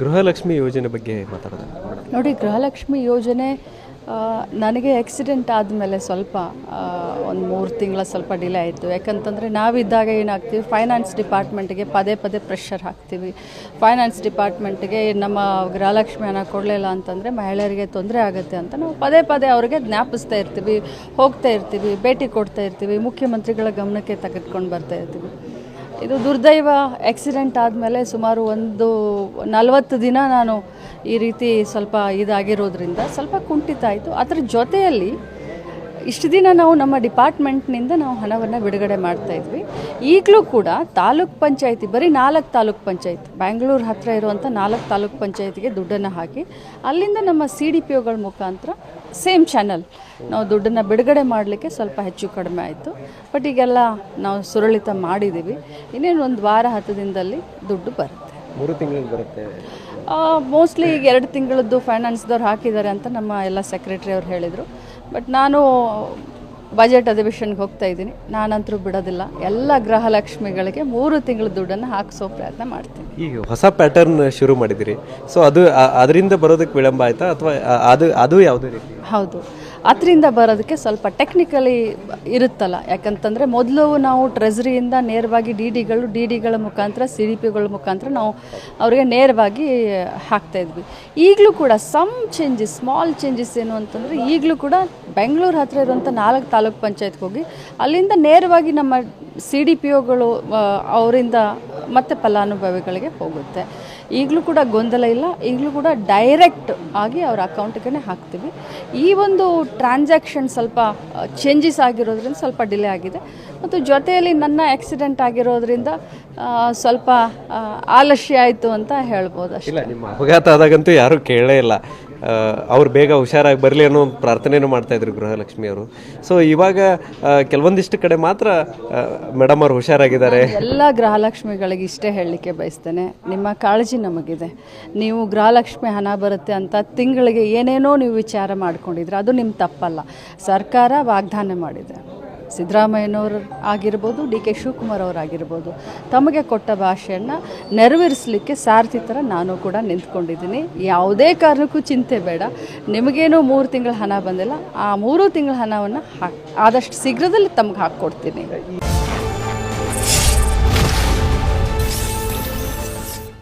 ಗೃಹಲಕ್ಷ್ಮಿ ಯೋಜನೆ ಬಗ್ಗೆ ಮಾತಾಡೋದು. ನೋಡಿ, ಗೃಹಲಕ್ಷ್ಮಿ ಯೋಜನೆ ನನಗೆ ಆಕ್ಸಿಡೆಂಟ್ ಆದಮೇಲೆ ಸ್ವಲ್ಪ ಒಂದು ಮೂರು ತಿಂಗಳ ಸ್ವಲ್ಪ ಡಿಲೇ ಆಯಿತು. ಯಾಕಂತಂದರೆ ನಾವಿದ್ದಾಗ ಏನಾಗ್ತೀವಿ ಫೈನಾನ್ಸ್ ಡಿಪಾರ್ಟ್ಮೆಂಟ್ಗೆ ಪದೇ ಪದೇ ಪ್ರೆಷರ್ ಹಾಕ್ತೀವಿ. ಫೈನಾನ್ಸ್ ಡಿಪಾರ್ಟ್ಮೆಂಟ್ಗೆ ನಮ್ಮ ಗೃಹಲಕ್ಷ್ಮಿ ಹಣ ಕೊಡಲಿಲ್ಲ ಅಂತಂದರೆ ಮಹಿಳೆಯರಿಗೆ ತೊಂದರೆ ಆಗುತ್ತೆ ಅಂತ ನಾವು ಪದೇ ಪದೇ ಅವರಿಗೆ ಜ್ಞಾಪಿಸ್ತಾ ಇರ್ತೀವಿ, ಹೋಗ್ತಾ ಇರ್ತೀವಿ, ಭೇಟಿ ಕೊಡ್ತಾ ಇರ್ತೀವಿ, ಮುಖ್ಯಮಂತ್ರಿಗಳ ಗಮನಕ್ಕೆ ತೆಗೆದುಕೊಂಡು ಬರ್ತಾ ಇರ್ತೀವಿ. ಇದು ದುರ್ದೈವ ಆಕ್ಸಿಡೆಂಟ್ ಆದಮೇಲೆ ಸುಮಾರು ಒಂದು ನಲವತ್ತು ದಿನ ನಾನು ಈ ರೀತಿ ಸ್ವಲ್ಪ ಇದಾಗಿರೋದ್ರಿಂದ ಸ್ವಲ್ಪ ಕುಂಠಿತ ಆಯಿತು. ಅದರ ಜೊತೆಯಲ್ಲಿ ಇಷ್ಟು ದಿನ ನಾವು ನಮ್ಮ ಡಿಪಾರ್ಟ್ಮೆಂಟ್ನಿಂದ ನಾವು ಹಣವನ್ನು ಬಿಡುಗಡೆ ಮಾಡ್ತಾ ಇದ್ವಿ. ಈಗಲೂ ಕೂಡ ತಾಲೂಕ್ ಪಂಚಾಯತಿ, ಬರೀ ನಾಲ್ಕು ತಾಲೂಕ್ ಪಂಚಾಯತ್, ಬ್ಯಾಂಗ್ಳೂರು ಹತ್ತಿರ ಇರುವಂಥ ನಾಲ್ಕು ತಾಲೂಕ್ ಪಂಚಾಯತಿಗೆ ದುಡ್ಡನ್ನು ಹಾಕಿ, ಅಲ್ಲಿಂದ ನಮ್ಮ ಸಿ ಡಿ ಪಿ ಒಗಳ ಮುಖಾಂತರ ಸೇಮ್ ಚಾನಲ್ ನಾವು ದುಡ್ಡನ್ನು ಬಿಡುಗಡೆ ಮಾಡಲಿಕ್ಕೆ ಸ್ವಲ್ಪ ಹೆಚ್ಚು ಕಡಿಮೆ ಆಯಿತು. ಬಟ್ ಈಗೆಲ್ಲ ನಾವು ಸುರಳಿತ ಮಾಡಿದ್ದೀವಿ ಇನ್ನೇನು ಒಂದು ವಾರ ಹತ್ತು ದಿನದಲ್ಲಿ ದುಡ್ಡು ಬರುತ್ತೆ. ಮೂರು ತಿಂಗಳಿಗೆ ಬರುತ್ತೆ. ಮೋಸ್ಟ್ಲಿ ಈಗ ಎರಡು ತಿಂಗಳದ್ದು ಫೈನಾನ್ಸ್ದವ್ರು ಹಾಕಿದ್ದಾರೆ ಅಂತ ನಮ್ಮ ಎಲ್ಲ ಸೆಕ್ರೆಟ್ರಿ ಅವ್ರು ಹೇಳಿದರು. ಬಟ್ ನಾನು ಬಜೆಟ್ ಅಧಿವೇಶನ್ಗೆ ಹೋಗ್ತಾ ಇದ್ದೀನಿ. ನಾನಂತರೂ ಬಿಡೋದಿಲ್ಲ. ಎಲ್ಲ ಗೃಹಲಕ್ಷ್ಮಿಗಳಿಗೆ ಮೂರು ತಿಂಗಳ ದುಡ್ಡನ್ನು ಹಾಕಿಸೋ ಪ್ರಯತ್ನ ಮಾಡ್ತೀನಿ. ಈಗ ಹೊಸ ಪ್ಯಾಟರ್ನ್ ಶುರು ಮಾಡಿದಿರಿ ಸೊ ಅದು ಅದರಿಂದ ಬರೋದಕ್ಕೆ ವಿಳಂಬ ಆಯ್ತಾ? ಅಥವಾ ಅದು ಅದು ಯಾವುದೇ ರೀತಿ? ಹೌದು. ಅದರಿಂದ ಬರೋದಕ್ಕೆ ಸ್ವಲ್ಪ ಟೆಕ್ನಿಕಲಿ ಇರುತ್ತಲ್ಲ. ಯಾಕಂತಂದರೆ ಮೊದಲು ನಾವು ಟ್ರೆಜರಿಯಿಂದ ನೇರವಾಗಿ ಡಿ ಡಿಗಳು ಡಿ ಡಿಗಳ ಮುಖಾಂತರ ಸಿ ಡಿ ಪಿಗಳ ಮುಖಾಂತರ ನಾವು ಅವರಿಗೆ ನೇರವಾಗಿ ಹಾಕ್ತಾ ಇದ್ವಿ. ಈಗಲೂ ಕೂಡ ಸಮ್ ಚೇಂಜಸ್ ಸ್ಮಾಲ್ ಚೇಂಜಸ್ ಏನು ಅಂತಂದರೆ ಈಗಲೂ ಕೂಡ ಬೆಂಗಳೂರು ಹತ್ತಿರ ಇರುವಂಥ ನಾಲ್ಕು ತಾಲೂಕು ಪಂಚಾಯತ್ಗೆ ಹೋಗಿ ಅಲ್ಲಿಂದ ನೇರವಾಗಿ ನಮ್ಮ ಸಿ ಡಿ ಪಿ ಒಗಳು ಅವರಿಂದ ಮತ್ತೆ ಫಲಾನುಭವಿಗಳಿಗೆ ಹೋಗುತ್ತೆ. ಈಗಲೂ ಕೂಡ ಗೊಂದಲ ಇಲ್ಲ. ಈಗಲೂ ಕೂಡ ಡೈರೆಕ್ಟ್ ಆಗಿ ಅವ್ರ ಅಕೌಂಟ್ಗೆ ಹಾಕ್ತೀವಿ. ಈ ಒಂದು ಟ್ರಾನ್ಸಾಕ್ಷನ್ ಸ್ವಲ್ಪ ಚೇಂಜಸ್ ಆಗಿರೋದ್ರಿಂದ ಸ್ವಲ್ಪ ಡಿಲೇ ಆಗಿದೆ. ಮತ್ತು ಜೊತೆಯಲ್ಲಿ ನನ್ನ ಆಕ್ಸಿಡೆಂಟ್ ಆಗಿರೋದ್ರಿಂದ ಸ್ವಲ್ಪ ಆಲಸ್ಯ ಆಯಿತು ಅಂತ ಹೇಳ್ಬೋದು ಅಷ್ಟೇ. ನಿಮ್ಮ ಅಪಘಾತ ಆದಾಗಂತೂ ಯಾರೂ ಕೇಳೇ ಇಲ್ಲ. ಅವ್ರು ಬೇಗ ಹುಷಾರಾಗಿ ಬರಲಿ ಅನ್ನೋ ಪ್ರಾರ್ಥನೆಯೂ ಮಾಡ್ತಾಯಿದ್ರು ಗೃಹಲಕ್ಷ್ಮಿ ಅವರು. ಸೊ ಇವಾಗ ಕೆಲವೊಂದಿಷ್ಟು ಕಡೆ ಮಾತ್ರ ಮೇಡಮ್ ಅವರು ಹುಷಾರಾಗಿದ್ದಾರೆ. ಎಲ್ಲ ಗೃಹಲಕ್ಷ್ಮಿಗಳಿಗೆ ಇಷ್ಟೇ ಹೇಳಲಿಕ್ಕೆ ಬಯಸ್ತೇನೆ. ನಿಮ್ಮ ಕಾಳಜಿ ನಮಗಿದೆ. ನೀವು ಗೃಹಲಕ್ಷ್ಮಿ ಹಣ ಬರುತ್ತೆ ಅಂತ ತಿಂಗಳಿಗೆ ಏನೇನೋ ನೀವು ವಿಚಾರ ಮಾಡ್ಕೊಂಡಿದ್ರೆ ಅದು ನಿಮ್ಮ ತಪ್ಪಲ್ಲ. ಸರ್ಕಾರ ವಾಗ್ದಾನ ಮಾಡಿದೆ. ಸಿದ್ದರಾಮಯ್ಯನವರು ಆಗಿರ್ಬೋದು, ಡಿ ಕೆ ಶಿವಕುಮಾರ್ ಅವರಾಗಿರ್ಬೋದು ತಮಗೆ ಕೊಟ್ಟ ಭಾಷೆಯನ್ನು ನೆರವೇರಿಸಲಿಕ್ಕೆ ಸಾರಥಿ ಥರ ನಾನು ಕೂಡ ನಿಂತ್ಕೊಂಡಿದ್ದೀನಿ. ಯಾವುದೇ ಕಾರಣಕ್ಕೂ ಚಿಂತೆ ಬೇಡ. ನಿಮಗೇನೋ ಮೂರು ತಿಂಗಳ ಹಣ ಬಂದಿಲ್ಲ. ಆ ಮೂರು ತಿಂಗಳ ಹಣವನ್ನು ಹಾಕಿ ಆದಷ್ಟು ಶೀಘ್ರದಲ್ಲಿ ತಮಗೆ ಹಾಕ್ಕೊಡ್ತೀನಿ.